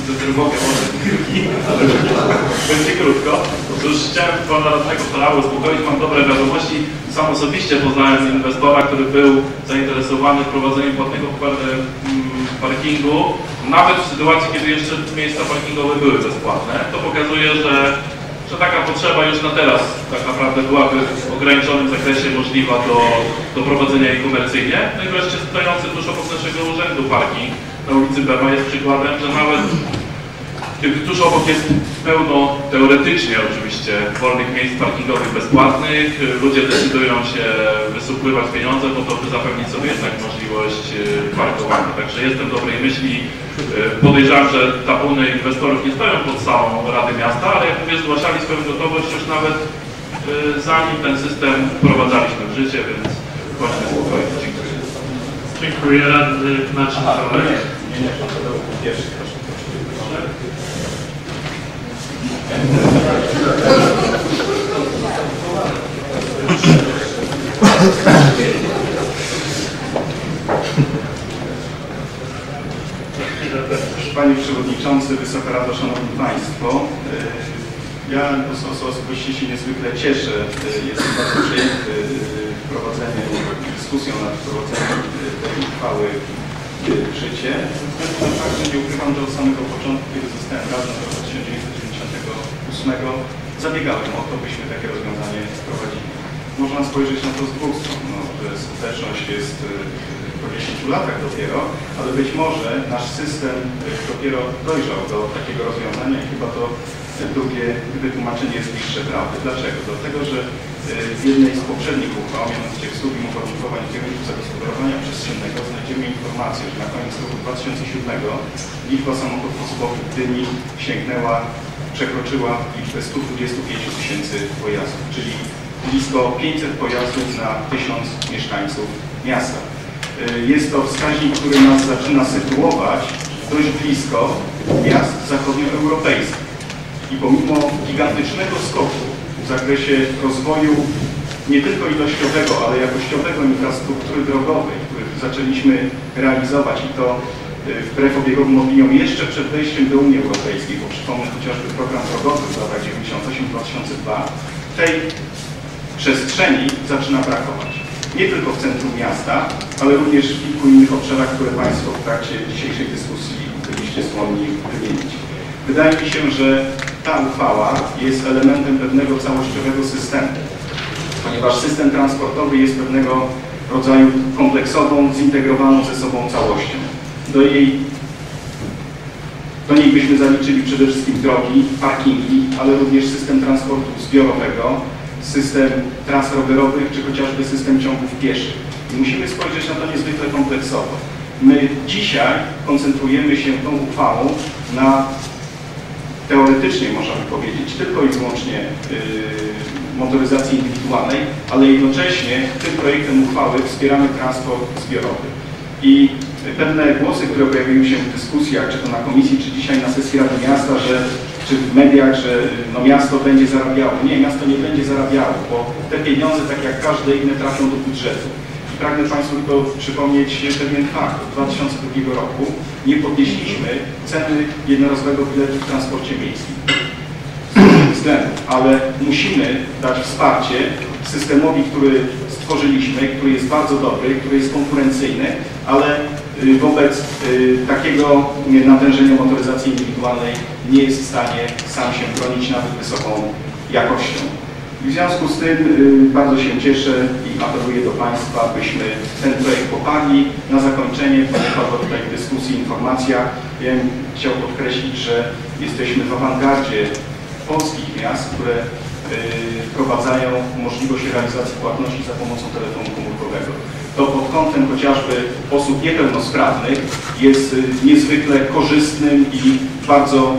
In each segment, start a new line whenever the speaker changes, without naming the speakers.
niestety mogę może chwilki, ale będzie krótko. Otóż chciałem pana radnego Szalały uspokoić, mam dobre wiadomości. Sam osobiście poznałem inwestora, który był zainteresowany wprowadzeniem płatnego par- mm, parkingu, nawet w sytuacji, kiedy jeszcze miejsca parkingowe były bezpłatne. To pokazuje, że że taka potrzeba już na teraz tak naprawdę byłaby w ograniczonym zakresie możliwa do, do prowadzenia jej komercyjnie. No i wreszcie stojący tuż obok naszego urzędu parking na ulicy Bema jest przykładem, że nawet kiedy tuż obok jest pełno, teoretycznie oczywiście, wolnych miejsc parkingowych bezpłatnych, ludzie decydują się wysupływać pieniądze po to, by zapewnić sobie jednak możliwość e, parkowania. Także jestem dobrej myśli. E, Podejrzewam, że tabuny inwestorów nie stoją pod samą Radę Miasta, ale jak mówię, zgłaszali swoją gotowość już nawet e, zanim ten system wprowadzaliśmy w życie, więc bądźmy spokojni. Dziękuję.
Dziękuję. Radny Marcin Pawlak.
Pierwszy, proszę. Panie Przewodniczący, Wysoka Rado, Szanowni Państwo. y, Ja os- os- osobiście się niezwykle cieszę. y, Jestem bardzo przejęty y, wprowadzeniem, dyskusją nad wprowadzeniem y, tej uchwały y, w życie. Ze fakt, że nie ukrywam, że od samego początku, kiedy zostałem radnym roku 1998, zabiegałem o to, byśmy takie rozwiązanie wprowadzili. Można spojrzeć na to z dwóch stron, no, skuteczność jest y, po 10 latach dopiero, ale być może nasz system y, dopiero dojrzał do takiego rozwiązania i chyba to drugie wytłumaczenie jest bliższe prawdy. Dlaczego? Dlatego, że w jednej z poprzednich uchwał, mianowicie w studium uwarunkowań kierunków zagospodarowania przestrzennego znajdziemy informację, że na koniec roku 2007 liczba samochodów osobowych w Gdyni sięgnęła, przekroczyła liczbę 125 tysięcy pojazdów, czyli blisko 500 pojazdów na 1000 mieszkańców miasta. Y, Jest to wskaźnik, który nas zaczyna sytuować dość blisko miast zachodnioeuropejskich. I pomimo gigantycznego skoku w zakresie rozwoju nie tylko ilościowego, ale jakościowego infrastruktury drogowej, który zaczęliśmy realizować i to y, wbrew obiegowym opiniom jeszcze przed wejściem do Unii Europejskiej, bo przypomnę chociażby program drogowy w latach 98-2002, tej przestrzeni zaczyna brakować. Nie tylko w centrum miasta, ale również w kilku innych obszarach, które Państwo w trakcie dzisiejszej dyskusji byliście skłonni wymienić. Wydaje mi się, że ta uchwała jest elementem pewnego całościowego systemu, ponieważ system transportowy jest pewnego rodzaju kompleksową, zintegrowaną ze sobą całością. Do jej do niej byśmy zaliczyli przede wszystkim drogi, parkingi, ale również system transportu zbiorowego, system tras rowerowych, czy chociażby system ciągów pieszych. I musimy spojrzeć na to niezwykle kompleksowo. My dzisiaj koncentrujemy się tą uchwałą na teoretycznie, można by powiedzieć, tylko i wyłącznie yy, motoryzacji indywidualnej, ale jednocześnie tym projektem uchwały wspieramy transport zbiorowy. I pewne głosy, które pojawiły się w dyskusjach, czy to na komisji, czy dzisiaj na sesji Rady Miasta, że, czy w mediach, że no, miasto będzie zarabiało. Nie, miasto nie będzie zarabiało, bo te pieniądze, tak jak każde inne, trafią do budżetu. Pragnę Państwu tylko przypomnieć pewien fakt. Od 2002 roku nie podnieśliśmy ceny jednorazowego biletu w transporcie miejskim względów, ale musimy dać wsparcie systemowi, który stworzyliśmy, który jest bardzo dobry, który jest konkurencyjny, ale y, wobec y, takiego y, natężenia motoryzacji indywidualnej nie jest w stanie sam się bronić nawet wysoką jakością. W związku z tym y, bardzo się cieszę i apeluję do Państwa, byśmy ten projekt poparli. Na zakończenie, ponieważ tutaj w dyskusji informacja, ja chciał podkreślić, że jesteśmy w awangardzie polskich miast, które y, wprowadzają możliwość realizacji płatności za pomocą telefonu komórkowego. To pod kątem chociażby osób niepełnosprawnych jest y, niezwykle korzystnym i bardzo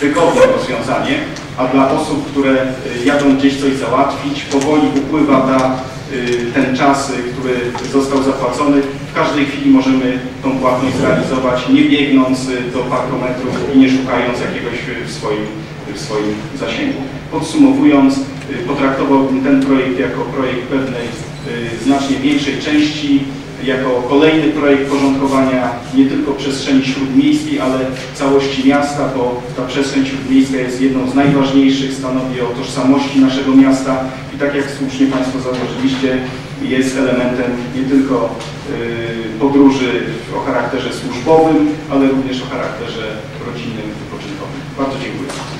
wygodnym rozwiązaniem, a dla osób, które y, jadą gdzieś coś załatwić, powoli upływa ta, y, ten czas, y, który został zapłacony. W każdej chwili możemy tą płatność zrealizować, nie biegnąc do parkometru i nie szukając jakiegoś w swoim, w swoim zasięgu. Podsumowując, potraktowałbym ten projekt jako projekt pewnej znacznie większej części jako kolejny projekt porządkowania nie tylko przestrzeni śródmiejskiej, ale całości miasta, bo ta przestrzeń śródmiejska jest jedną z najważniejszych, stanowi o tożsamości naszego miasta i tak jak słusznie Państwo zauważyliście, jest elementem nie tylko y, podróży o charakterze służbowym, ale również o charakterze rodzinnym, wypoczynkowym. Bardzo dziękuję.